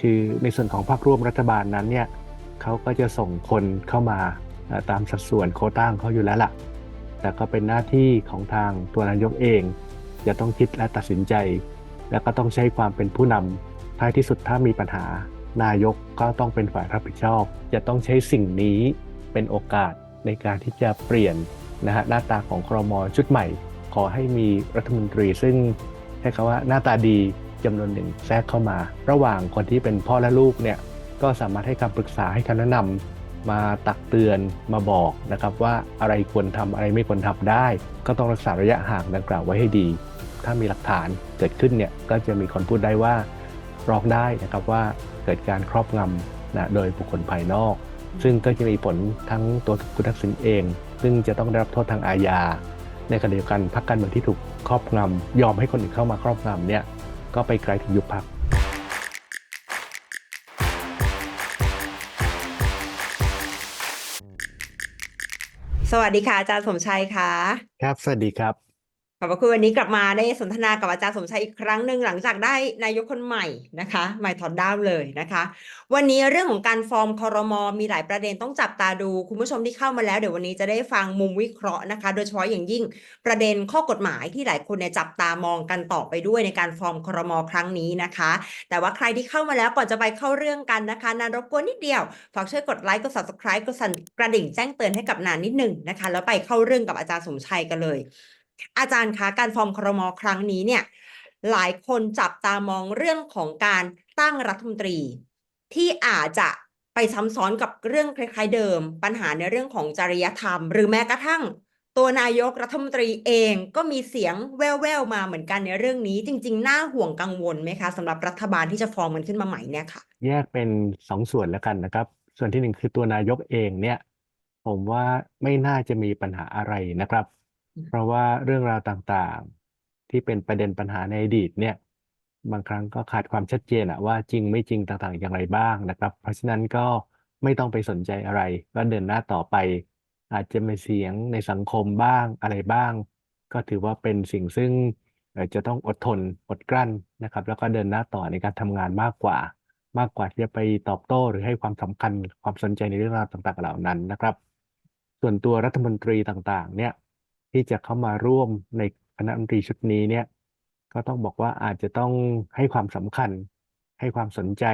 คือในส่วนของพรรคร่วมรัฐบาลนั้นเนี่ยเขาก็จะส่งคนเข้ามาตามสัดส่วนโคต้าของเขาอยู่แล้วล่ะ แต่ก็เป็นหน้าที่ของทางตัวนายกเอง จะต้องคิดและตัดสินใจ แล้วก็ต้องใช้ความเป็นผู้นำท้ายที่สุดถ้ามีปัญหา นายกก็ต้องเป็นฝ่ายรับผิดชอบ จะต้องใช้สิ่งนี้เป็นโอกาสในการที่จะเปลี่ยนนะฮะหน้าตาของครมชุดใหม่ ขอให้มีรัฐมนตรีซึ่งใช้คำว่าหน้าตาดี จำนวนหนึ่งแทรกเข้ามา ระหว่างคนที่เป็นพ่อและลูกเนี่ยก็สามารถให้คำปรึกษาให้คำแนะนำมาตักเตือนมาบอกนะครับว่าอะไรควรทำอะไรไม่ควรทำได้ ก็ต้องรักษาระยะห่างดังกล่าวไว้ให้ดี ถ้ามีหลักฐานเกิดขึ้นเนี่ยก็จะมีคนพูดได้ว่าร้องได้นะครับว่าเกิดการครอบงำนะโดยบุคคลภายนอก ซึ่งก็จะมีผลทั้งตัวคุณทักษิณเอง ซึ่งจะต้องได้รับโทษทางอาญาในขณะเดียวกันพรรคการเมืองที่ถูกครอบงำยอมให้คนอื่นเข้ามาครอบงำเนี่ย ก็ไปไกลถึงยุบพรรคสวัสดีค่ะอาจารย์สมชัยค่ะ ครับ สวัสดีครับ ขอบพระคุณวันนี้กลับมาได้สนทนากับอาจารย์สมชัยอีกครั้งหนึ่งหลังจากได้นายกคนใหม่นะคะใหม่ถอดด้ามเลยนะคะ วันนี้เรื่องของการฟอร์มคอรมอมีหลายประเด็นต้องจับตาดู คุณผู้ชมที่เข้ามาแล้วเดี๋ยววันนี้จะได้ฟังมุมวิเคราะห์นะคะ โดยเฉพาะอย่างยิ่งประเด็นข้อกฎหมายที่หลายคนเนี่ยจับตามองกันต่อไปด้วยในการฟอร์มคอรมอครั้งนี้นะคะ แต่ว่าใครที่เข้ามาแล้วก่อนจะไปเข้าเรื่องกันนะคะนานรบกวนนิดเดียวฝากช่วยกดไลค์กด subscribe กดสั่นกระดิ่งแจ้งเตือนให้กับนานนิดหนึ่งนะคะ แล้วไปเข้าเรื่องกับอาจารย์สมชัยกันเลย อาจารย์คะการฟอร์มครมครั้งนี้เนี่ยหลายคนจับตามองเรื่องของการตั้งรัฐมนตรี ที่อาจจะไปซ้ำซ้อนกับเรื่องคล้ายๆเดิม ปัญหาในเรื่องของจริยธรรม หรือแม้กระทั่ง ตัวนายกรัฐมนตรีเองก็มีเสียงแว่วๆมาเหมือนกันในเรื่องนี้ จริง ๆ น่าห่วงกังวลไหมคะสำหรับรัฐบาลที่จะฟอร์มมันขึ้นมาใหม่เนี่ยค่ะ แยกเป็นสองส่วนแล้วกันนะครับ ส่วนที่หนึ่งคือตัวนายกเองเนี่ย ผมว่าไม่น่าจะมีปัญหาอะไรนะครับ เพราะว่าเรื่องราวต่างๆ ที่เป็นประเด็นปัญหาในอดีตเนี่ย บางครั้งก็ขาดความชัดเจนอะว่าจริงไม่จริงต่างๆอย่างไรบ้างนะครับ เพราะฉะนั้นก็ไม่ต้องไปสนใจอะไร ก็เดินหน้าต่อไป อาจจะมีเสียงในสังคมบ้างอะไรบ้าง ก็ถือว่าเป็นสิ่งซึ่งจะต้องอดทนอดกลั้นนะครับ แล้วก็เดินหน้าต่อในการทำงานมากกว่า มากกว่าที่จะไปตอบโต้หรือให้ความสำคัญความสนใจในเรื่องราวต่างๆเหล่านั้นนะครับ ส่วนตัวรัฐมนตรีต่างๆ เนี่ย ที่จะเข้ามาร่วมในคณะรัฐมนตรีชุดนี้เนี่ย ก็ต้องบอกว่าอาจจะต้องให้ความสำคัญ ให้ความสนใจ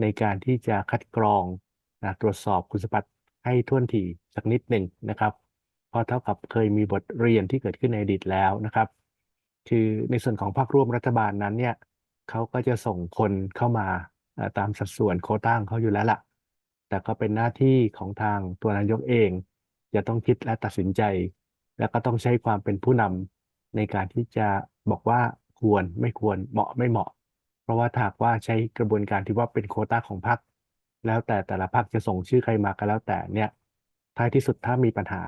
ในการที่จะคัดกรองนะตรวจสอบคุณสมบัติให้ท่วนถี่สักนิดหนึ่งนะครับเพราะเท่ากับเคยมีบทเรียนที่เกิดขึ้นในอดีตแล้วนะครับ คือในส่วนของพรรคร่วมรัฐบาลนั้นเนี่ยเขาก็จะส่งคนเข้ามาตามสัดส่วนโคต้างเขาอยู่แล้วล่ะ แต่ก็เป็นหน้าที่ของทางตัวนายกเอง จะต้องคิดและตัดสินใจ แล้วก็ต้องใช้ความเป็นผู้นำในการที่จะบอกว่าควรไม่ควรเหมาะไม่เหมาะ เพราะว่าถ้ากว่าใช้กระบวนการที่ว่าเป็นโคต้าของพรรคแล้วแต่แต่ละพรรคจะส่งชื่อใครมาก็แล้วแต่เนี่ยท้ายที่สุดถ้ามีปัญหา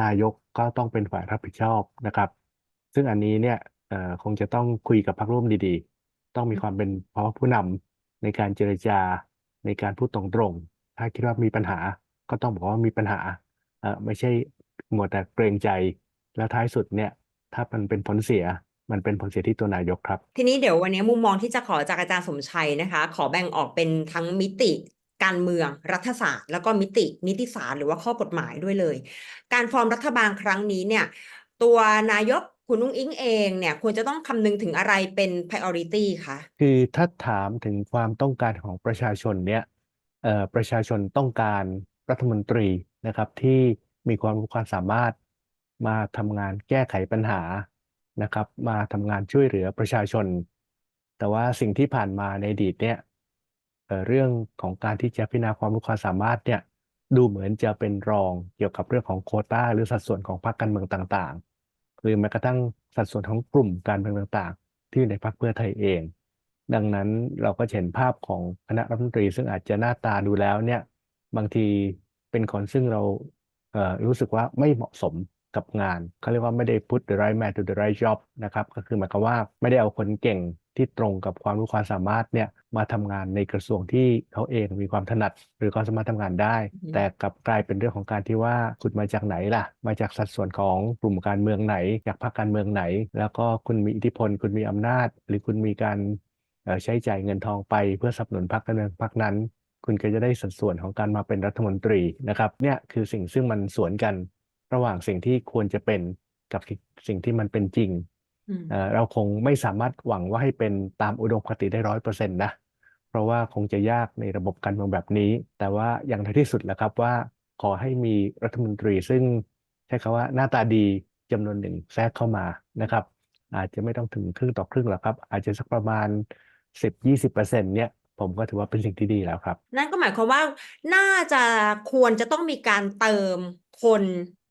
นายกก็ต้องเป็นฝ่ายรับผิดชอบนะครับ ซึ่งอันนี้เนี่ยคงจะต้องคุยกับพรรคร่วมดีๆ ต้องมีความเป็นภาะผู้นำในการเจรจาในการพูดตรงๆถ้าคิดว่ามีปัญหาก็ต้องบอกว่ามีปัญหาไม่ใช่ มัวแต่เกรงใจ แล้วท้ายสุดเนี่ย ถ้ามันเป็นผลเสียมันเป็นผลเสียที่ตัวนายกครับ ทีนี้เดี๋ยววันนี้มุมมองที่จะขอจากอาจารย์สมชัยนะคะ ขอแบ่งออกเป็นทั้งมิติการเมืองรัฐศาสตร์ แล้วก็มิตินิติศาสตร์หรือว่าข้อกฎหมายด้วยเลย การฟอร์มรัฐบาลครั้งนี้เนี่ย ตัวนายกคุณนุ้งอิงเองเนี่ยควรจะต้องคำนึงถึงอะไรเป็น priority คะคือถ้าถามถึงความต้องการของประชาชนเนี่ยเอ่อประชาชนต้องการรัฐมนตรีนะครับที่ มีความรู้ความสามารถมาทำงานแก้ไขปัญหานะครับ มาทำงานช่วยเหลือประชาชน แต่ว่าสิ่งที่ผ่านมาในอดีตเนี่ยเรื่องของการที่จะพิจารณาความรู้ความสามารถเนี่ยดูเหมือนจะเป็นรองเกี่ยวกับเรื่องของโควต้า หรือสัดส่วนของพรรคการเมืองต่างๆ หรือแม้กระทั่งสัดส่วนของกลุ่มการเมืองต่างๆ ที่อยู่ในพรรคเพื่อไทยเอง ดังนั้นเราก็เห็นภาพของคณะรัฐมนตรี ซึ่งอาจจะหน้าตาดูแล้วเนี่ยบางทีเป็นคนซึ่งเรา รู้สึกว่าไม่เหมาะสมกับงานเขาเรียกว่าไม่ได้ put the right man to the right job นะครับก็คือหมายความว่าไม่ได้เอาคนเก่งที่ตรงกับความรู้ความสามารถเนี่ยมาทำงานในกระทรวงที่เขาเองมีความถนัด หรือความสามารถทำงานได้อืมแต่กลับกลายเป็นเรื่องของการที่ว่าคุณมาจากไหนล่ะ มาจากสัดส่วนของกลุ่มการเมืองไหน จากพรรคการเมืองไหน แล้วก็คุณมีอิทธิพล คุณมีอำนาจ หรือคุณมีการเอ่อใช้จ่ายเงินทองไปเพื่อสนับสนุนพรรคการเมืองพรรคนั้น คุณก็จะได้สัดส่วนของการมาเป็นรัฐมนตรีนะครับเนี่ยคือสิ่งซึ่งมันสวนกันระหว่างสิ่งที่ควรจะเป็นกับสิ่งที่มันเป็นจริงอืมเอ่อเราคงไม่สามารถหวังว่าให้เป็นตามอุดมคติได้ร้อยเปอร์เซ็นต์นะเพราะว่าคงจะยากในระบบการเมืองแบบนี้ แต่ว่าอย่างท้ายที่สุดแหละครับว่าขอให้มีรัฐมนตรีซึ่งใช้คำว่าหน้าตาดีจำนวนหนึ่งแทรกเข้ามานะครับ อาจจะไม่ต้องถึงครึ่งต่อครึ่งหรอกครับ อาจจะสักประมาณ 10-20%เนี่ย ผมก็ถือว่าเป็นสิ่งที่ดีแล้วครับ นั่นก็หมายความว่าน่าจะควรจะต้องมีการเติมคน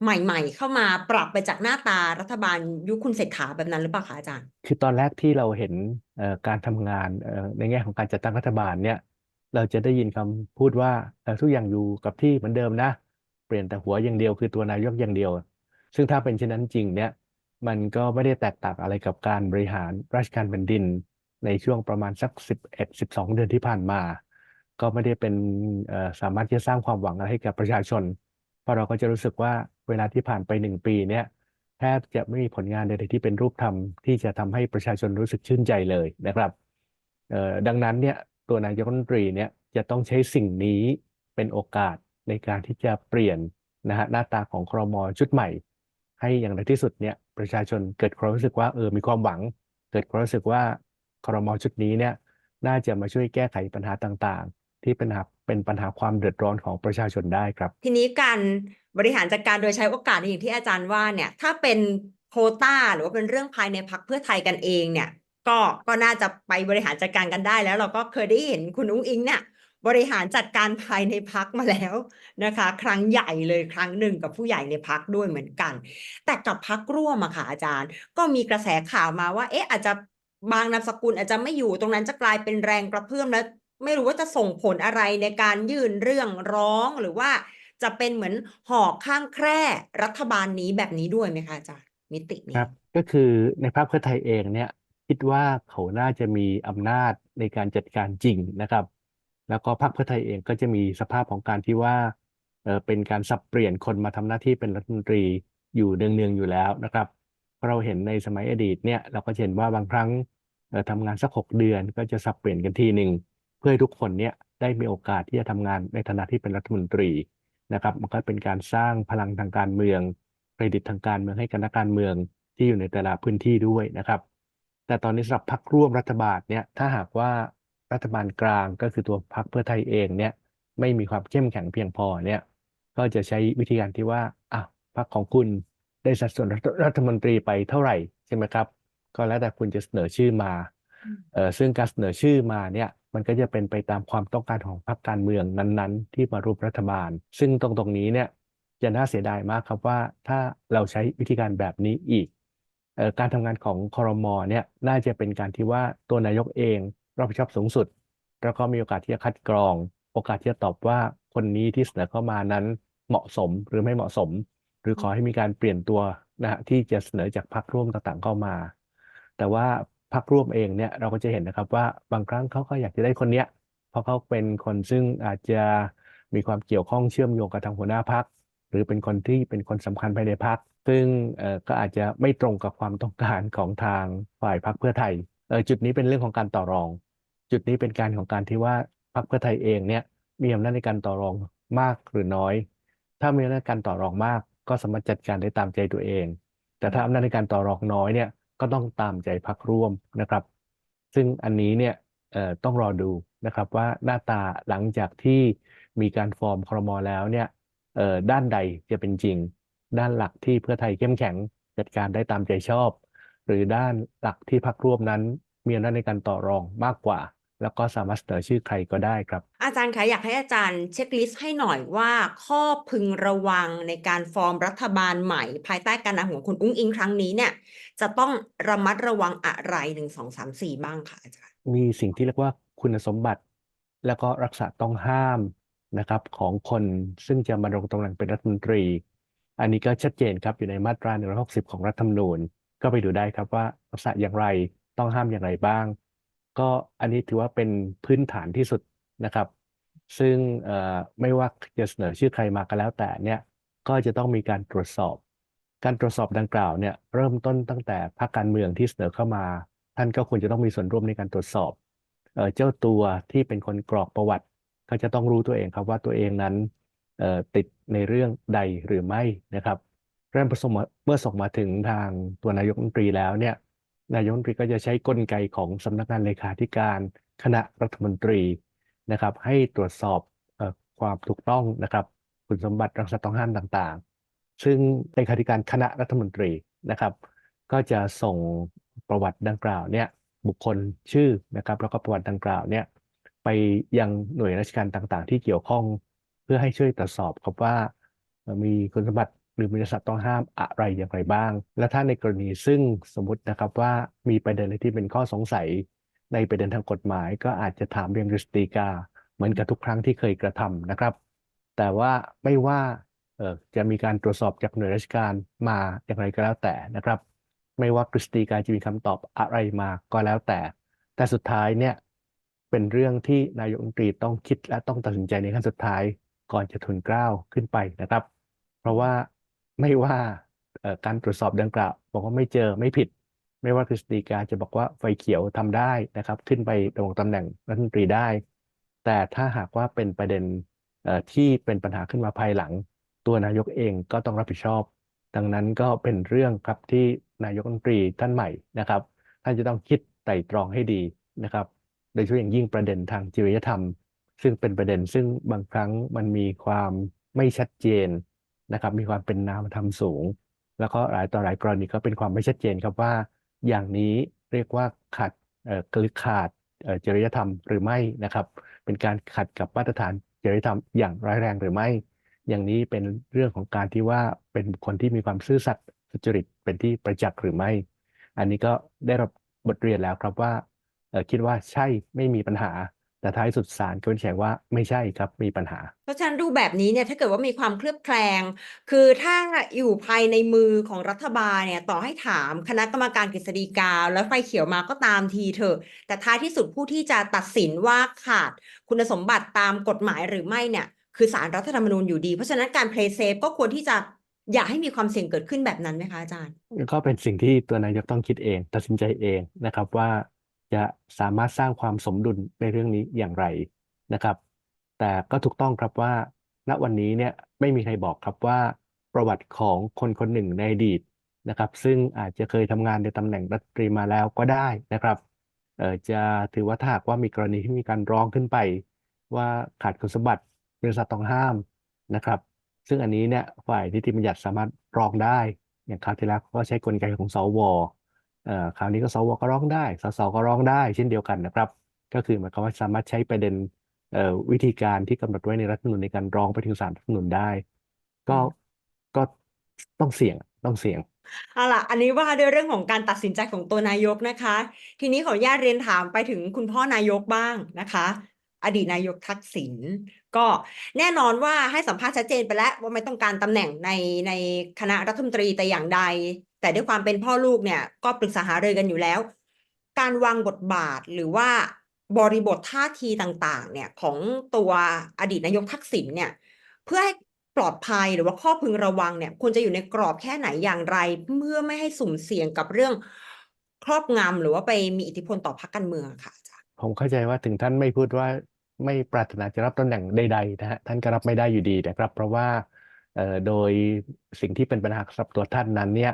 ใหม่ ๆ เข้ามาปรับไปจากหน้าตารัฐบาลยุคคุณเศรษฐาแบบนั้นหรือเปล่าคะอาจารย์ คือตอนแรกที่เราเห็นเอ่อการทำงานเอ่อในแง่ของการจัดตั้งรัฐบาลเนี่ย เราจะได้ยินคำพูดว่าเอ่อทุกอย่างอยู่กับที่เหมือนเดิมนะ เปลี่ยนแต่หัวอย่างเดียวคือตัวนายกอย่างเดียว ซึ่งถ้าเป็นเช่นนั้นจริงเนี่ยมันก็ไม่ได้แตกต่างอะไรกับการบริหารราชการแผ่นดิน ในช่วงประมาณสัก11 12เดือนที่ผ่านมา ก็ไม่ได้เป็นสามารถที่จะสร้างความหวังอะไรให้กับประชาชน เพราะเราก็จะรู้สึกว่าเวลาที่ผ่านไปหนึ่งปีเนี่ยแทบจะไม่มีผลงานใดๆที่เป็นรูปธรรมที่จะทำให้ประชาชนรู้สึกชื่นใจเลยนะครับดังนั้นเนี่ยตัวนายกรัฐมนตรีเนี่ยจะต้องใช้สิ่งนี้เป็นโอกาสในการที่จะเปลี่ยนนะฮะหน้าตาของครมชุดใหม่ ให้อย่างในที่สุดเนี่ยประชาชนเกิดความรู้สึกว่าเออมีความหวัง เกิดความรู้สึกว่า ครมชุดนี้เนี่ยน่าจะมาช่วยแก้ไขปัญหาต่างๆ ที่เป็นปัญหาเป็นปัญหาความเดือดร้อนของประชาชนได้ครับ ทีนี้การบริหารจัดการโดยใช้โอกาสอย่างที่อาจารย์ว่าเนี่ยถ้าเป็นโคต้าหรือว่าเป็นเรื่องภายในพรรคเพื่อไทยกันเองเนี่ยก็ก็น่าจะไปบริหารจัดการกันได้แล้ว เราก็เคยได้เห็นคุณอุ้งอิงเนี่ยบริหารจัดการภายในพักมาแล้วนะคะ ครั้งใหญ่เลยครั้งหนึ่งกับผู้ใหญ่ในพักด้วยเหมือนกัน แต่กับพักร่วมอะค่ะอาจารย์ ก็มีกระแสข่าวมาว่า เอ๊ะอาจจะ บางนามสกุลอาจจะไม่อยู่ตรงนั้นจะกลายเป็นแรงกระเพื่อมแล้วไม่รู้ว่าจะส่งผลอะไรในการยื่นเรื่องร้องหรือว่าจะเป็นเหมือนหอกข้างแคร่รัฐบาลนี้แบบนี้ด้วยไหมคะอาจารย์มิตินี้ครับ ก็คือในพรรคเพื่อไทยเองเนี่ย คิดว่าเขาน่าจะมีอำนาจในการจัดการจริงนะครับ แล้วก็พรรคเพื่อไทยเองก็จะมีสภาพของการที่ว่าเออเป็นการสับเปลี่ยนคนมาทำหน้าที่เป็นรัฐมนตรีอยู่เนืองๆอยู่แล้วนะครับ เราเห็นในสมัยอดีตเนี่ยเราก็เห็นว่าบางครั้งเออทำงานสักหกเดือนก็จะสับเปลี่ยนกันทีหนึ่งเพื่อให้ทุกคนเนี่ยได้มีโอกาสที่จะทำงานในฐานะที่เป็นรัฐมนตรีนะครับมันก็เป็นการสร้างพลังทางการเมืองเครดิตทางการเมืองให้กับนักการเมืองที่อยู่ในแต่ละพื้นที่ด้วยนะครับ แต่ตอนนี้สำหรับพรรคร่วมรัฐบาลเนี่ยถ้าหากว่ารัฐบาลกลางก็คือตัวพรรคเพื่อไทยเองเนี่ยไม่มีความเข้มแข็งเพียงพอเนี่ยก็จะใช้วิธีการที่ว่าอะพรรคของคุณ ได้สัดส่วนรัฐรัฐมนตรีไปเท่าไหร่ใช่ไหมครับ ก็แล้วแต่คุณจะเสนอชื่อมาอืมเอ่อซึ่งการเสนอชื่อมาเนี่ยมันก็จะเป็นไปตามความต้องการของพรรคการเมืองนั้นๆ ที่มาร่วมรัฐบาล ซึ่งตรงตรงนี้เนี่ยจะน่าเสียดายมากครับว่าถ้าเราใช้วิธีการแบบนี้อีกเอ่อการทำงานของครมเนี่ยน่าจะเป็นการที่ว่าตัวนายกเองรับผิดชอบสูงสุด แล้วก็มีโอกาสที่จะคัดกรอง โอกาสที่จะตอบว่าคนนี้ที่เสนอเข้ามานั้นเหมาะสมหรือไม่เหมาะสม หรือขอให้มีการเปลี่ยนตัวนะฮะที่จะเสนอจากพรรคร่วมต่างๆเข้ามา แต่ว่าพรรคร่วมเองเนี่ยเราก็จะเห็นนะครับว่าบางครั้งเขาก็อยากจะได้คนเนี้ยเพราะเขาเป็นคนซึ่งอาจจะมีความเกี่ยวข้องเชื่อมโยงกับทางหัวหน้าพรรคหรือเป็นคนที่เป็นคนสำคัญภายในพรรคซึ่งก็อาจจะไม่ตรงกับความต้องการของทางฝ่ายพรรคเพื่อไทยจุดนี้เป็นเรื่องของการต่อรอง จุดนี้เป็นการของการที่ว่าพรรคเพื่อไทยเองเนี่ยมีอำนาจในการต่อรองมากหรือน้อย ถ้ามีอำนาจการต่อรองมาก ก็สามารถจัดการได้ตามใจตัวเอง แต่ถ้าอำนาจในการต่อรองน้อยเนี่ยก็ต้องตามใจพรรคร่วมนะครับ ซึ่งอันนี้เนี่ยเอ่อต้องรอดูนะครับว่าหน้าตาหลังจากที่มีการฟอร์มครมอแล้วเนี่ยเอ่อด้านใดจะเป็นจริง ด้านหลักที่เพื่อไทยเข้มแข็งจัดการได้ตามใจชอบ หรือด้านหลักที่พรรคร่วมนั้นมีอำนาจในการต่อรองมากกว่า แล้วก็สามารถเสนอชื่อใครก็ได้ครับ อาจารย์คะอยากให้อาจารย์เช็คลิสต์ให้หน่อยว่า ข้อพึงระวังในการฟอร์มรัฐบาลใหม่ ภายใต้การนำของคุณอุ้งอิงครั้งนี้เนี่ยจะต้องระมัดระวังอะไรหนึ่งสองสามสี่บ้างค่ะอาจารย์ มีสิ่งที่เรียกว่าคุณสมบัติ แล้วก็รักษาต้องห้ามนะครับของคนซึ่งจะมาดำรงตำแหน่งเป็นรัฐมนตรี อันนี้ก็ชัดเจนครับอยู่ในมาตรา160 ของรัฐธรรมนูญ ก็ไปดูได้ครับว่ารักษาอย่างไรต้องห้ามอย่างไรบ้าง ก็อันนี้ถือว่าเป็นพื้นฐานที่สุดนะครับ ซึ่งไม่ว่าจะเสนอชื่อใครมาก็แล้วแต่เนี่ยก็จะต้องมีการตรวจสอบ การตรวจสอบดังกล่าวเนี่ยเริ่มต้นตั้งแต่พรรคการเมืองที่เสนอเข้ามา ท่านก็ควรจะต้องมีส่วนร่วมในการตรวจสอบเออเจ้าตัวที่เป็นคนกรอกประวัติ ก็จะต้องรู้ตัวเองครับว่าตัวเองนั้นติดในเรื่องใดหรือไม่นะครับเริ่มผสมเมื่อส่งมาถึงทางตัวนายกรัฐมนตรีแล้วเนี่ย นายกรัฐมนตรีก็จะใช้กลไกของสำนักงานเลขาธิการคณะรัฐมนตรีนะครับ ให้ตรวจสอบอความถูกต้องนะครับคุณสมบัติรักษาต้องห้ามต่างๆ ซึ่งเลขาธิการคณะรัฐมนตรีนะครับ ก็จะส่งประวัติดังกล่าวเนี่ยบุคคลชื่อนะครับ แล้วก็ประวัติดังกล่าวเนี่ยไปยังหน่วยราชการต่างๆ ที่เกี่ยวข้อง เพื่อให้ช่วยตรวจสอบครับว่ามีคุณสมบัติ รือมีสัตว์ต้องห้ามอะไรอย่างไรบ้าง และถ้าในกรณีซึ่งสมมตินะครับว่ามีประเด็นอะไรที่เป็นข้อสงสัย ในประเด็นทางกฎหมาย ก็อาจจะถามเรียนกฤษฎีกา เหมือนกับทุกครั้งที่เคยกระทำนะครับ แต่ว่าไม่ว่าเออจะมีการตรวจสอบจากหน่วยราชการมาอย่างไรก็แล้วแต่นะครับ ไม่ว่ากฤษฎีกาจะมีคำตอบอะไรมาก็แล้วแต่ แต่สุดท้ายเนี่ยเป็นเรื่องที่นายกรัฐมนตรีต้องคิดและต้องตัดสินใจในขั้นสุดท้ายก่อนจะทุนเกล้าขึ้นไปนะครับ เพราะว่า ไม่ว่าการตรวจสอบดังกล่าวบอกว่าไม่เจอไม่ผิด ไม่ว่ากฤษฎีกาจะบอกว่าไฟเขียวทำได้นะครับ ขึ้นไปดำรงตำแหน่งรัฐมนตรีได้ แต่ถ้าหากว่าเป็นประเด็นที่เป็นปัญหาขึ้นมาภายหลัง ตัวนายกเองก็ต้องรับผิดชอบ ดังนั้นก็เป็นเรื่องครับที่นายกรัฐมนตรีท่านใหม่นะครับท่านจะต้องคิดไตร่ตรองให้ดีนะครับ โดยเฉพาะอย่างยิ่งประเด็นทางจริยธรรม ซึ่งเป็นประเด็นซึ่งบางครั้งมันมีความไม่ชัดเจน นะครับมีความเป็นนามธรรมสูง แล้วก็หลายต่อหลายกรณีก็เป็นความไม่ชัดเจนครับว่า อย่างนี้เรียกว่าขัดเอ่อหรือขาดเอ่อจริยธรรมหรือไม่นะครับ เป็นการขัดกับมาตรฐานจริยธรรมอย่างร้ายแรงหรือไม่ อย่างนี้เป็นเรื่องของการที่ว่าเป็นบุคคลที่มีความซื่อสัตย์สุจริตเป็นที่ประจักษ์หรือไม่ อันนี้ก็ได้รับบทเรียนแล้วครับว่าคิดว่าใช่ไม่มีปัญหา แต่ท้ายสุดศาลก็วินิจฉัยว่าไม่ใช่ครับมีปัญหา เพราะฉะนั้นดูแบบนี้เนี่ยถ้าเกิดว่ามีความเคลือบแคลง คือถ้าอยู่ภายในมือของรัฐบาลเนี่ยต่อให้ถามคณะกรรมการกฤษฎีกา แล้วไฟเขียวมาก็ตามทีเถอะ แต่ท้ายที่สุดผู้ที่จะตัดสินว่าขาดคุณสมบัติตามกฎหมายหรือไม่เนี่ยคือศาลรัฐธรรมนูญอยู่ดี เพราะฉะนั้นการ play safe ก็ควรที่จะอย่าให้มีความเสี่ยงเกิดขึ้นแบบนั้นไหมคะอาจารย์ ก็เป็นสิ่งที่ตัวนายกต้องคิดเอง ตัดสินใจเองนะครับว่า จะสามารถสร้างความสมดุลในเรื่องนี้อย่างไรนะครับ แต่ก็ถูกต้องครับว่า ณวันนี้เนี่ยไม่มีใครบอกครับว่าประวัติของคนคนหนึ่งในอดีตนะครับ ซึ่งอาจจะเคยทำงานในตำแหน่งรัฐมนตรีมาแล้วก็ได้นะครับเออจะถือว่าถ้าหากว่ามีกรณีที่มีการร้องขึ้นไป ว่าขาดคุณสมบัติบริษัทต้องห้ามนะครับ ซึ่งอันนี้เนี่ยฝ่ายนิติบัญญัติสามารถร้องได้ อย่างคราวที่แล้วก็ใช้กลไกของสวเอ่อ คราวนี้ก็สวก็ร้องได้ สสก็ร้องได้เช่นเดียวกันนะครับ ก็คือหมายความว่าสามารถใช้ประเด็นเอ่อวิธีการที่กำหนดไว้ในรัฐธรรมนูญในการร้องไปถึงศาลรัฐธรรมนูญได้ ก็ก็ต้องเสี่ยงต้องเสี่ยงเอาล่ะ อันนี้ว่าด้วยเรื่องของการตัดสินใจของตัวนายกนะคะ ทีนี้ขออนุญาตเรียนถามไปถึงคุณพ่อนายกบ้างนะคะ อดีตนายกทักษิณก็แน่นอนว่าให้สัมภาษณ์ชัดเจนไปแล้วว่าไม่ต้องการตำแหน่งในในคณะรัฐมนตรีแต่อย่างใด แต่ด้วยความเป็นพ่อลูกเนี่ยก็ปรึกษาหารือกันอยู่แล้ว การวางบทบาทหรือว่าบริบทท่าทีต่างๆ เนี่ยของตัวอดีตนายกทักษิณเนี่ย เพื่อให้ปลอดภัยหรือว่าข้อพึงระวังเนี่ยควรจะอยู่ในกรอบแค่ไหนอย่างไร เพื่อไม่ให้สุ่มเสี่ยงกับเรื่องครอบงำหรือว่าไปมีอิทธิพลต่อพรรคการเมืองค่ะอาจารย์ผมเข้าใจว่าถึงท่านไม่พูดว่าไม่ปรารถนาจะรับตำแหน่งใดๆนะฮะท่านก็รับไม่ได้อยู่ดีนะครับ เพราะว่าโดยสิ่งที่เป็นปัญหาสำหรับตัวท่านนั้นเนี่ย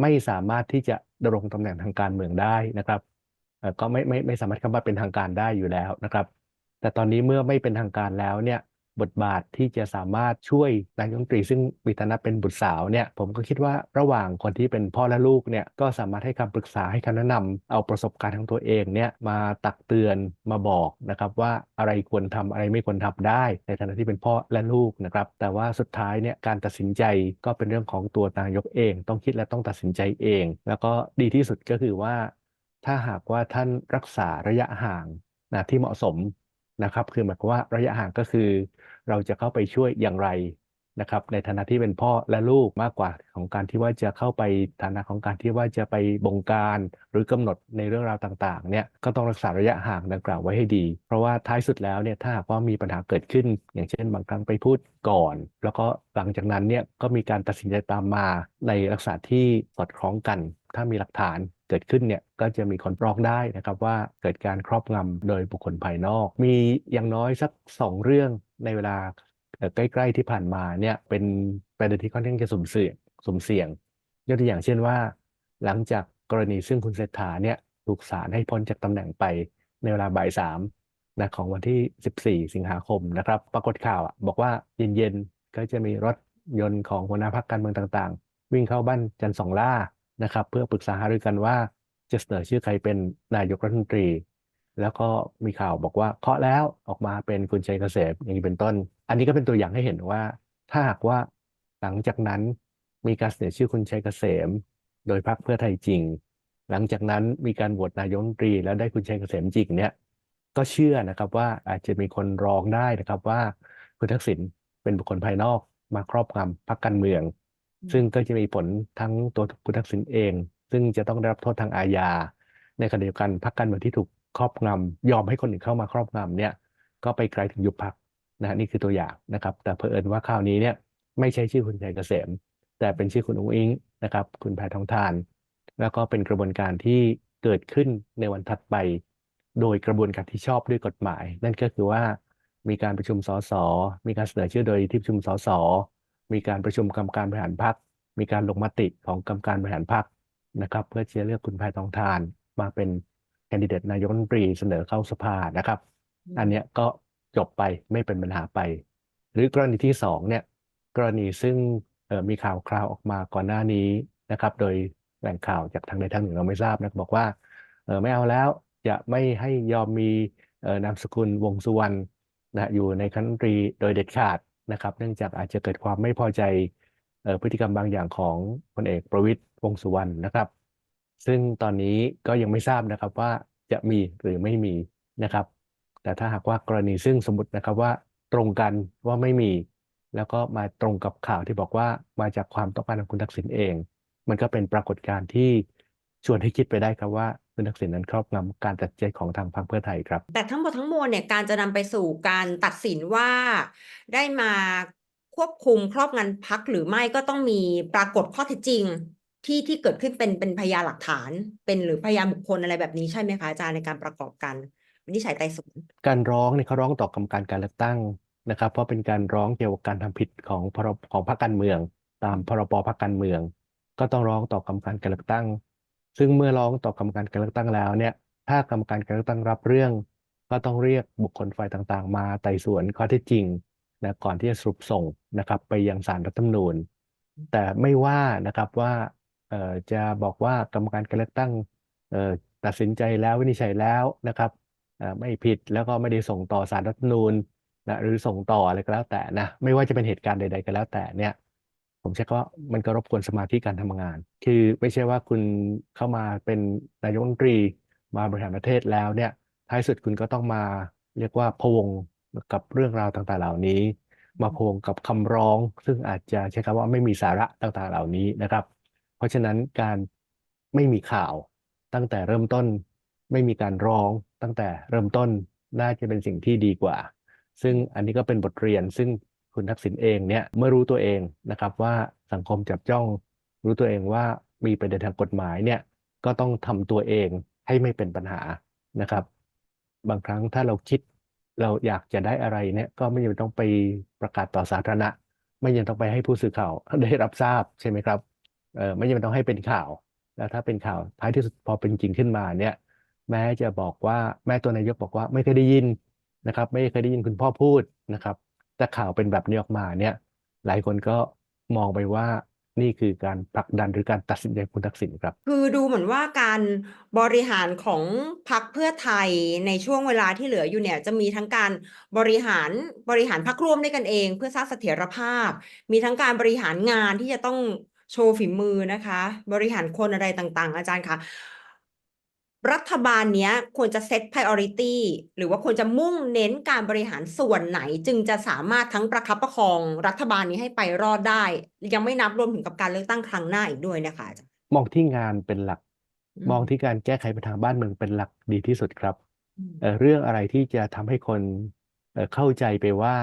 ไม่สามารถที่จะดำรงตำแหน่งทางการเมืองได้นะครับก็ไม่ไม่ไม่สามารถคำว่าเป็นทางการได้อยู่แล้วนะครับ แต่ตอนนี้เมื่อไม่เป็นทางการแล้วเนี่ย บทบาทที่จะสามารถช่วยนายกรัฐมนตรีซึ่งมีฐานะเป็นบุตรสาวเนี่ยผมก็คิดว่าระหว่างคนที่เป็นพ่อและลูกเนี่ยก็สามารถให้คำปรึกษาให้คำแนะนำเอาประสบการณ์ของตัวเองเนี่ยมาตักเตือนมาบอกนะครับว่าอะไรควรทำอะไรไม่ควรทำได้ ในฐานะที่เป็นพ่อและลูกนะครับแต่ว่าสุดท้ายเนี่ยการตัดสินใจก็เป็นเรื่องของตัวนายกเอง ต้องคิดและต้องตัดสินใจเอง แล้วก็ดีที่สุดก็คือว่า ถ้าหากว่าท่านรักษาระยะห่างนะที่เหมาะสม นะครับ คือหมายความว่าระยะห่างก็คือ เราจะเข้าไปช่วยอย่างไรนะครับ ในฐานะที่เป็นพ่อและลูกมากกว่าของการที่ว่าจะเข้าไปฐานะของการที่ว่าจะไปบงการหรือกำหนดในเรื่องราวต่างๆเนี่ยก็ต้องรักษาระยะห่างดังกล่าวไว้ให้ดี เพราะว่าท้ายสุดแล้วเนี่ยถ้าหากว่ามีปัญหาเกิดขึ้น อย่างเช่น บางครั้งไปพูดก่อน แล้วก็หลังจากนั้นเนี่ยก็มีการตัดสินใจตามมาในลักษณะที่สอดคล้องกัน ถ้ามีหลักฐาน เกิดขึ้นเนี่ยก็จะมีคนร้องได้นะครับว่าเกิดการครอบงำโดยบุคคลภายนอก มีอย่างน้อยสักสองเรื่องในเวลาใกล้ๆที่ผ่านมาเนี่ยเป็นประเด็นที่ค่อนข้างจะสุ่มเสี่ยงสุ่มเสี่ยงยกตัวอย่างเช่นว่า หลังจากกรณีซึ่งคุณเศรษฐาเนี่ยถูกศาลให้พ้นจากตำแหน่งไปในเวลาบ่ายสามนะของวันที่ 14 สิงหาคมนะครับ ปรากฏข่าวอะบอกว่าเย็นๆก็จะมีรถยนต์ของหัวหน้าพรรคการเมืองต่างๆ วิ่งเข้าบ้านจันสองล่า นะครับ เพื่อปรึกษาหารือกันว่าจะเสนอชื่อใครเป็นนายกรัฐมนตรี แล้วก็มีข่าวบอกว่าเคาะแล้วออกมาเป็นคุณชัยเกษมอย่างนี้เป็นต้น อันนี้ก็เป็นตัวอย่างให้เห็นว่า ถ้าหากว่าหลังจากนั้นมีการเสนอชื่อคุณชัยเกษม โดยพรรคเพื่อไทยจริง หลังจากนั้นมีการโหวตนายกรัฐมนตรี แล้วได้คุณชัยเกษมจริงเนี่ยก็เชื่อนะครับว่าอาจจะมีคนร้องได้นะครับว่าคุณทักษิณเป็นบุคคลภายนอกมาครอบงำพรรคการเมือง ซึ่งก็จะมีผลทั้งตัวคุณทักษิณเอง ซึ่งจะต้องได้รับโทษทางอาญา ในขณะเดียวกันพรรคการเมืองที่ถูกครอบงำยอมให้คนอื่นเข้ามาครอบงำเนี่ย ก็ไปไกลถึงยุบพรรคนะนี่คือตัวอย่างนะครับ แต่เผอิญว่าคราวนี้เนี่ยไม่ใช่ชื่อคุณชัยเกษม แต่เป็นชื่อคุณอุ้งอิงนะครับ คุณแพทองทาน แล้วก็เป็นกระบวนการที่เกิดขึ้นในวันถัดไป โดยกระบวนการที่ชอบด้วยกฎหมาย นั่นก็คือว่ามีการประชุมสสมีการเสนอชื่อโดยที่ประชุมสส มีการประชุมกรรมการบริหารพรรคมีการลงมติของกรรมการบริหารพรรคนะครับ เพื่อที่จะเลือกคุณแพทองทาน มาเป็นแคนดิเดตนายกรัฐมนตรีเสนอเข้าสภานะครับ อันเนี้ยก็จบไปไม่เป็นปัญหาไป หรือกรณีที่สองเนี่ยกรณีซึ่งมีข่าวคราวออกมาก่อนหน้านี้นะครับ โดยแหล่งข่าวจากทางใดทางหนึ่งเราไม่ทราบนะบอกว่าไม่เอาแล้วจะไม่ให้ยอมมีนามสกุลวงสุวรรณนะอยู่ในคันตรีโดยเด็ดขาด นะครับ เนื่องจากอาจจะเกิดความไม่พอใจออพฤติกรรมบางอย่างของพลเอกประวิตรวงสุวรรณนะครับ ซึ่งตอนนี้ก็ยังไม่ทราบนะครับว่าจะมีหรือไม่มีนะครับ แต่ถ้าหากว่ากรณีซึ่งสมมตินะครับว่าตรงกันว่าไม่มี แล้วก็มาตรงกับข่าวที่บอกว่ามาจากความต้องการของคุณทักษิณเอง มันก็เป็นปรากฏการณ์ที่ชวนให้คิดไปได้ครับว่า คุณทักษิณนั้นครอบงำการตัดสินใจของทางพรรคเพื่อไทยครับ แต่ทั้งหมดทั้งมวลเนี่ยการจะนำไปสู่การตัดสินว่าได้มาควบคุมครอบงำพักหรือไม่ก็ต้องมีปรากฏข้อเท็จจริงที่ที่เกิดขึ้นเป็นเป็นพยานหลักฐาน เป็นหรือพยานบุคคลอะไรแบบนี้ใช่ไหมคะอาจารย์ในการประกอบการวินิจฉัยไต่สวนการร้องเนี่ยเขาร้องต่อกรรมการการเลือกตั้งนะครับ เพราะเป็นการร้องเกี่ยวกับการทำผิดของพรบของพรรคการเมือง ตามพรบพรรคการเมือง ก็ต้องร้องต่อกรรมการการเลือกตั้ง ซึ่งเมื่อร้องต่อกรรมการการเลือกตั้งแล้วเนี่ย ถ้ากรรมการการเลือกตั้งรับเรื่อง ก็ต้องเรียกบุคคลฝ่ายต่างๆ มาไต่สวนข้อเท็จจริงนะก่อนที่จะสรุปส่งนะครับไปยังศาลรัฐธรรมนูญ แต่ไม่ว่านะครับว่าเอ่อจะบอกว่ากรรมการการเลือกตั้งตัดสินใจแล้ววินิจฉัยแล้วนะครับอ่อไม่ผิดแล้วก็ไม่ได้ส่งต่อศาลรัฐธรรมนูญนะหรือส่งต่ออะไรก็แล้วแต่นะไม่ว่าจะเป็นเหตุการณ์ใด ๆ ก็แล้วแต่เนี่ย ผมใช้คำว่ามันก็รบกวนสมาธิการทำงาน คือไม่ใช่ว่าคุณเข้ามาเป็นนายกรัฐมนตรีมาบริหารประเทศแล้วเนี่ยท้ายสุดคุณก็ต้องมาเรียกว่าพวงกับเรื่องราวต่างๆเหล่านี้ มาพวงกับคำร้อง ซึ่งอาจจะใช้คำว่าไม่มีสาระต่างๆเหล่านี้นะครับ เพราะฉะนั้นการไม่มีข่าวตั้งแต่เริ่มต้น ไม่มีการร้องตั้งแต่เริ่มต้นน่าจะเป็นสิ่งที่ดีกว่า ซึ่งอันนี้ก็เป็นบทเรียนซึ่ง คุณทักษิณเองเนี่ยเมื่อรู้ตัวเองนะครับว่าสังคมจับจ้อง รู้ตัวเองว่ามีประเด็นทางกฎหมายเนี่ยก็ต้องทำตัวเองให้ไม่เป็นปัญหานะครับ บางครั้งถ้าเราคิดเราอยากจะได้อะไรเนี่ยก็ไม่จำเป็นต้องไปประกาศต่อสาธารณะ ไม่จำเป็นต้องไปให้ผู้สื่อข่าวได้รับทราบใช่ไหมครับเออไม่จำเป็นต้องให้เป็นข่าว แล้วถ้าเป็นข่าวท้ายที่สุดพอเป็นจริงขึ้นมาเนี่ย แม้จะบอกว่าแม่ตัวนายกบอกว่าไม่เคยได้ยินนะครับ ไม่เคยได้ยินคุณพ่อพูดนะครับ แต่ข่าวเป็นแบบนี้ออกมาเนี่ย หลายคนก็มองไปว่านี่คือการผลักดันหรือการตัดสินใจคุณทักษิณครับ คือดูเหมือนว่าการบริหารของพรรคเพื่อไทยในช่วงเวลาที่เหลืออยู่เนี่ยจะมีทั้งการบริหารบริหารพรรคร่วมด้วยกันเอง เพื่อสร้างเสถียรภาพ มีทั้งการบริหารงานที่จะต้องโชว์ฝีมือนะคะ บริหารคนอะไรต่างๆ อาจารย์คะ รัฐบาลเนี้ยควรจะเซต priority หรือว่าควรจะมุ่งเน้นการบริหารส่วนไหน จึงจะสามารถทั้งประคับประคองรัฐบาลนี้ให้ไปรอดได้ ยังไม่นับรวมถึงกับการเลือกตั้งครั้งหน้าอีกด้วยนะคะอาจารย์มองที่งานเป็นหลักอืมองที่การแก้ไขปัญหาบ้านเมืองเป็นหลักดีที่สุดครับอืมเอ่อเรื่องอะไรที่จะทำให้คนเอ่อเข้าใจไปว่า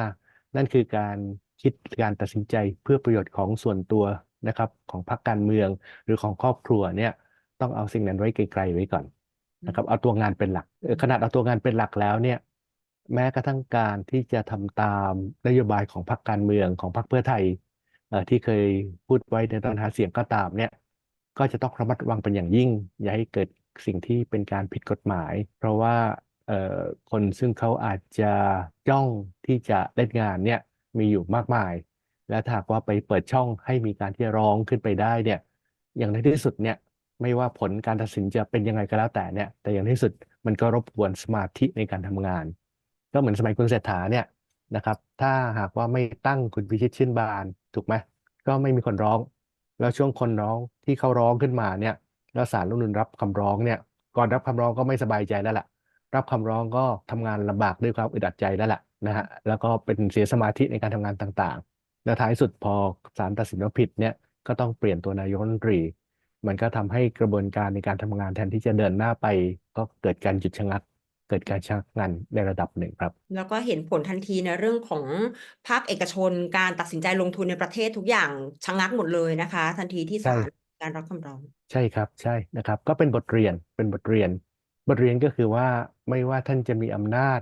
นั่นคือการคิดการตัดสินใจเพื่อประโยชน์ของส่วนตัวนะครับ ของพรรคการเมืองหรือของครอบครัวเนี่ยต้องเอาสิ่งนั้นไว้ไกลๆไว้ก่อน นะครับเอาตัวงานเป็นหลักเออขนาดเอาตัวงานเป็นหลักแล้วเนี่ยแม้กระทั่งการที่จะทำตามนโยบายของพรรคการเมืองของพรรคเพื่อไทยเอ่อที่เคยพูดไว้ในตอนหาเสียงก็ตามเนี่ยก็จะต้องระมัดระวังเป็นอย่างยิ่ง อย่าให้เกิดสิ่งที่เป็นการผิดกฎหมาย เพราะว่าเอ่อคนซึ่งเขาอาจจะจ้องที่จะเล่นงานเนี่ยมีอยู่มากมาย และถ้าหากว่าไปเปิดช่องให้มีการที่จะร้องขึ้นไปได้เนี่ยอย่างในที่สุดเนี่ย ไม่ว่าผลการตัดสินจะเป็นยังไงก็แล้วแต่เนี่ย แต่อย่างที่สุดมันก็รบกวนสมาธิในการทำงาน ก็เหมือนสมัยคุณเศรษฐาเนี่ยนะครับ ถ้าหากว่าไม่ตั้งคุณพิชิตชื่นบานถูกไหมก็ไม่มีคนร้อง แล้วช่วงคนร้องที่เขาร้องขึ้นมาเนี่ยแล้วศาลรัฐธรรมนูญรับคำร้องเนี่ย ก่อนรับคำร้องก็ไม่สบายใจแล้วล่ะ รับคำร้องก็ทำงานลำบากด้วยความอึดอัดใจแล้วล่ะนะฮะแล้วก็เป็นเสียสมาธิในการทำงานต่างๆ แล้วท้ายสุดพอศาลตัดสินว่าผิดเนี่ยก็ต้องเปลี่ยนตัวนายกรัฐมนตรี มันก็ทำให้กระบวนการในการทำงานแทนที่จะเดินหน้าไป ก็เกิดการหยุดชะงัก เกิดการชะงักงานในระดับหนึ่งครับ แล้วก็เห็นผลทันทีในเรื่องของภาคเอกชนการตัดสินใจลงทุนในประเทศทุกอย่างชะงักหมดเลยนะคะ ทันทีที่ใช่ศาลการรับคำร้อง ใช่ครับใช่นะครับ ก็เป็นบทเรียนเป็นบทเรียน บทเรียนก็คือว่าไม่ว่าท่านจะมีอำนาจ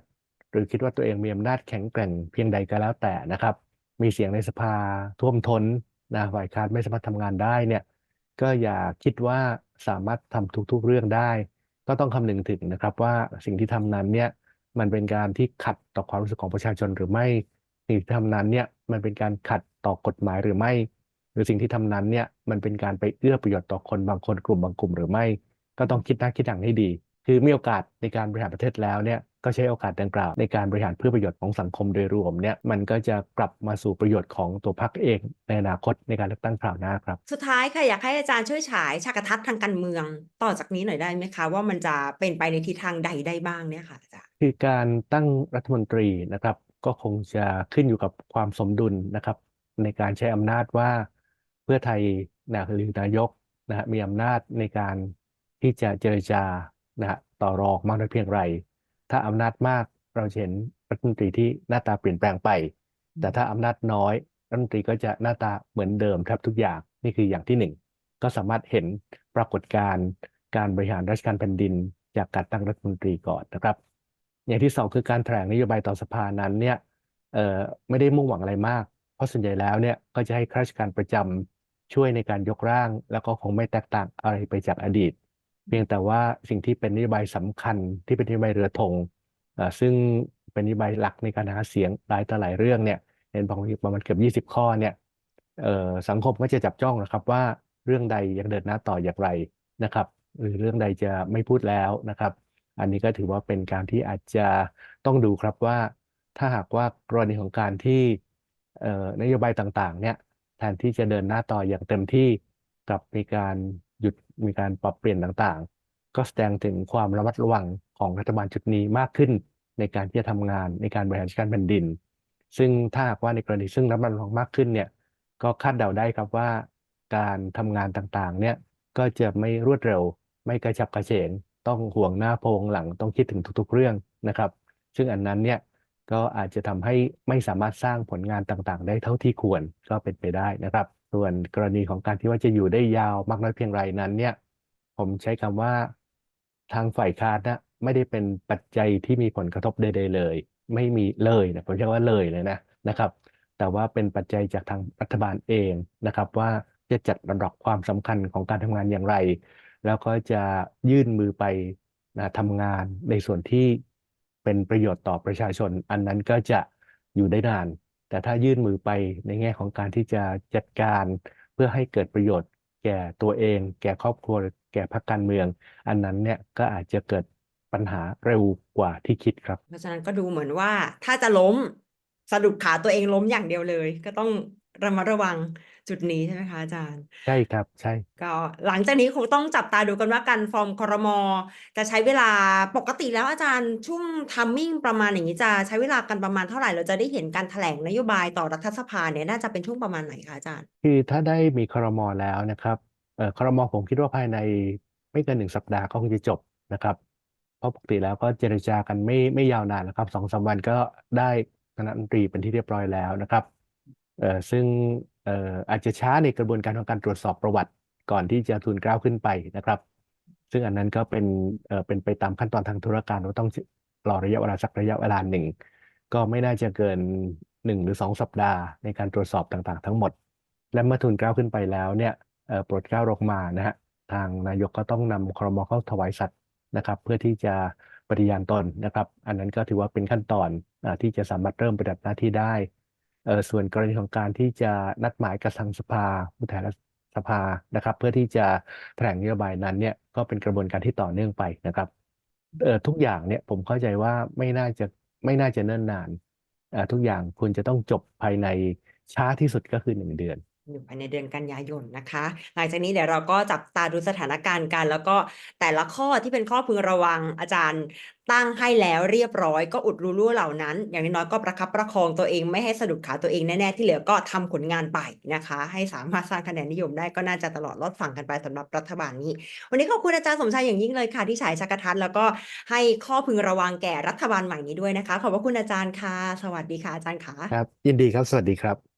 หรือคิดว่าตัวเองมีอำนาจแข็งแกร่งเพียงใดก็แล้วแต่นะครับ มีเสียงในสภาท่วมท้นนะฝ่ายค้านไม่สามารถทำงานได้เนี่ย ก็อย่าคิดว่าสามารถทำทุกๆเรื่องได้ ก็ต้องคำนึงถึงนะครับว่าสิ่งที่ทำนั้นเนี่ยมันเป็นการที่ขัดต่อความรู้สึกของประชาชนหรือไม่สิ่งที่ทำนั้นเนี่ยมันเป็นการขัดต่อกฎหมายหรือไม่ หรือสิ่งที่ทำนั้นเนี่ยมันเป็นการไปเอื้อประโยชน์ต่อคนบางคนกลุ่มบางกลุ่มหรือไม่ ก็ต้องคิดหน้าคิดหลังให้ดี คือมีโอกาสในการบริหารประเทศแล้วเนี่ย ก็ใช้โอกาสดังกล่าว ในการบริหารเพื่อประโยชน์ของสังคมโดยรวมเนี่ยมันก็จะกลับมาสู่ประโยชน์ของตัวพรรคเองในอนาคตในการเลือกตั้งคราวหน้าครับ สุดท้ายค่ะอยากให้อาจารย์ช่วยฉายฉากทัศน์ทางการเมือง ต่อจากนี้หน่อยได้ไหมคะ ว่ามันจะเป็นไปในทิศทางใดได้บ้างเนี่ยค่ะอาจารย์คือการตั้งรัฐมนตรีนะครับ ก็คงจะขึ้นอยู่กับความสมดุลนะครับ ในการใช้อำนาจว่าเพื่อไทยนะหรือนายกนะฮะมีอำนาจในการที่จะเจรจานะฮะต่อรองมากน้อยเพียงไร ถ้าอำนาจมากเราจะเห็นรัฐมนตรีที่หน้าตาเปลี่ยนแปลงไป แต่ถ้าอำนาจน้อยรัฐมนตรีก็จะหน้าตาเหมือนเดิมแทบทุกอย่างนี่คืออย่างที่หนึ่งก็สามารถเห็นปรากฏการณ์การบริหารราชการแผ่นดิน จากการตั้งรัฐมนตรีก่อนนะครับ อย่างที่สองคือการแถลงนโยบายต่อสภานั้นเนี่ยเอ่อไม่ได้มุ่งหวังอะไรมาก เพราะส่วนใหญ่แล้วเนี่ยก็จะให้ข้าราชการประจำช่วยในการยกร่าง แล้วก็คงไม่แตกต่างอะไรไปจากอดีต เพียงแต่ว่าสิ่งที่เป็นนโยบายสำคัญที่เป็นนโยบายเรือธงอ่อซึ่งเป็นนโยบายหลักในการหาเสียงหลายต่อหลายเรื่องเนี่ยเห็นบอกว่าประมาณเกือบ 20 ข้อเนี่ยเอ่อสังคมก็จะจับจ้องนะครับว่าเรื่องใดยังเดินหน้าต่ออย่างไรนะครับ หรือเรื่องใดจะไม่พูดแล้วนะครับ อันนี้ก็ถือว่าเป็นการที่อาจจะต้องดูครับว่า ถ้าหากว่ากรณีของการที่เอ่อนโยบายต่างๆเนี่ยแทนที่จะเดินหน้าต่ออย่างเต็มที่กลับมีการ หยุดมีการปรับเปลี่ยนต่างๆ ก็แสดงถึงความระมัดระวังของรัฐบาลชุดนี้มากขึ้น ในการที่จะทำงานในการบริหารราชการแผ่นดิน ซึ่งถ้าหากว่าในกรณีซึ่งระมัดระวังมากขึ้นเนี่ยก็คาดเดาได้ครับว่า การทำงานต่างๆเนี่ยก็จะไม่รวดเร็ว ไม่กระฉับกระเฉงต้องห่วงหน้าโพงหลังต้องคิดถึงทุก ๆ เรื่องนะครับ ซึ่งอันนั้นเนี่ยก็อาจจะทำให้ไม่สามารถสร้างผลงานต่างๆ ได้เท่าที่ควรก็เป็นไปได้นะครับ ส่วนกรณีของการที่ว่าจะอยู่ได้ยาวมากน้อยเพียงไรนั้น เนี่ย ผมใช้คำว่าทางฝ่ายค้านนะไม่ได้เป็นปัจจัยที่มีผลกระทบใดๆเลย ไม่มีเลยนะผมใช้คำว่าเลยเลยนะนะครับ แต่ว่าเป็นปัจจัยจากทางรัฐบาลเองนะครับ ว่าจะจัดลำดับความสำคัญของการทำงานอย่างไร แล้วก็จะยื่นมือไปนะทำงานในส่วนที่เป็นประโยชน์ต่อประชาชน อันนั้นก็จะอยู่ได้นาน แต่ถ้ายื่นมือไปในแง่ของการที่จะจัดการเพื่อให้เกิดประโยชน์ แก่ตัวเอง แก่ครอบครัว แก่พรรคการเมือง อันนั้นเนี่ยก็อาจจะเกิดปัญหาเร็วกว่าที่คิดครับ เพราะฉะนั้นก็ดูเหมือนว่าถ้าจะล้มสะดุดขาตัวเองล้มอย่างเดียวเลย ก็ต้อง ระมัดระวังจุดนี้ใช่ไหมคะอาจารย์ ใช่ครับใช่ ก็หลังจากนี้คงต้องจับตาดูกันว่าการฟอร์มครมจะใช้เวลาปกติแล้วอาจารย์ช่วงทัมมิ่งประมาณอย่างนี้จะใช้เวลากันประมาณเท่าไหร่ เราจะได้เห็นการแถลงนโยบายต่อรัฐสภาเนี่ยน่าจะเป็นช่วงประมาณไหนคะอาจารย์ คือถ้าได้มีครมแล้วนะครับเอ่อครมผมคิดว่าภายในไม่เกินหนึ่งสัปดาห์ก็คงจะจบนะครับเพราะปกติแล้วก็เจรจากันไม่ไม่ยาวนานนะครับสองสามวันก็ได้คณะรัฐมนตรีเป็นที่เรียบร้อยแล้วนะครับ เอ่อซึ่งเอ่ออาจจะช้าในกระบวนการของการตรวจสอบประวัติก่อนที่จะทูลเกล้าขึ้นไปนะครับ ซึ่งอันนั้นก็เป็นเอ่อเป็นไปตามขั้นตอนทางธุรการว่าต้องรอระยะเวลาสักระยะเวลาหนึ่ง ก็ไม่น่าจะเกินหนึ่งหรือสองสัปดาห์ในการตรวจสอบต่างๆ ทั้งหมด และเมื่อทุนเกล้าขึ้นไปแล้วเนี่ยเอ่อโปรดเกล้าลงมานะฮะทางนายกก็ต้องนำครมเข้าถวายสัตย์นะครับ เพื่อที่จะปฏิญาณตนนะครับ อันนั้นก็ถือว่าเป็นขั้นตอนอที่จะสามารถเริ่มปฏิบัติหน้าที่ได้ ส่วนกรณีของการที่จะนัดหมายกับทางสภาผู้แทนราษฎรสภานะครับ เพื่อที่จะแถลงนโยบายนั้นเนี่ยก็เป็นกระบวนการที่ต่อเนื่องไปนะครับเออทุกอย่างเนี่ยผมเข้าใจว่าไม่น่าจะไม่น่าจะเนิ่นนานเออทุกอย่างควรจะต้องจบภายในช้าที่สุดก็คือหนึ่งเดือน อยู่ภายในเดือนกันยายนนะคะ หลังจากนี้เดี๋ยวเราก็จับตาดูสถานการณ์กัน แล้วก็แต่ละข้อที่เป็นข้อพึงระวังอาจารย์ตั้งให้แล้วเรียบร้อยก็อุดรูรั่วเหล่านั้น อย่างน้อยๆก็ประคับประคองตัวเองไม่ให้สะดุดขาตัวเองแน่ๆที่เหลือก็ทำผลงานไปนะคะ ให้สามารถสร้างคะแนนนิยมได้ก็น่าจะตลอดรอดฝั่งกันไปสำหรับรัฐบาลนี้ วันนี้ขอบคุณอาจารย์สมชายอย่างยิ่งเลยค่ะ ที่ฉายชักทัศน์แล้วก็ให้ข้อพึงระวังแก่รัฐบาลใหม่นี้ด้วยนะคะ ขอบพระคุณอาจารย์ค่ะ สวัสดีค่ะอาจารย์ค่ะครับยินดีครับสวัสดีครับ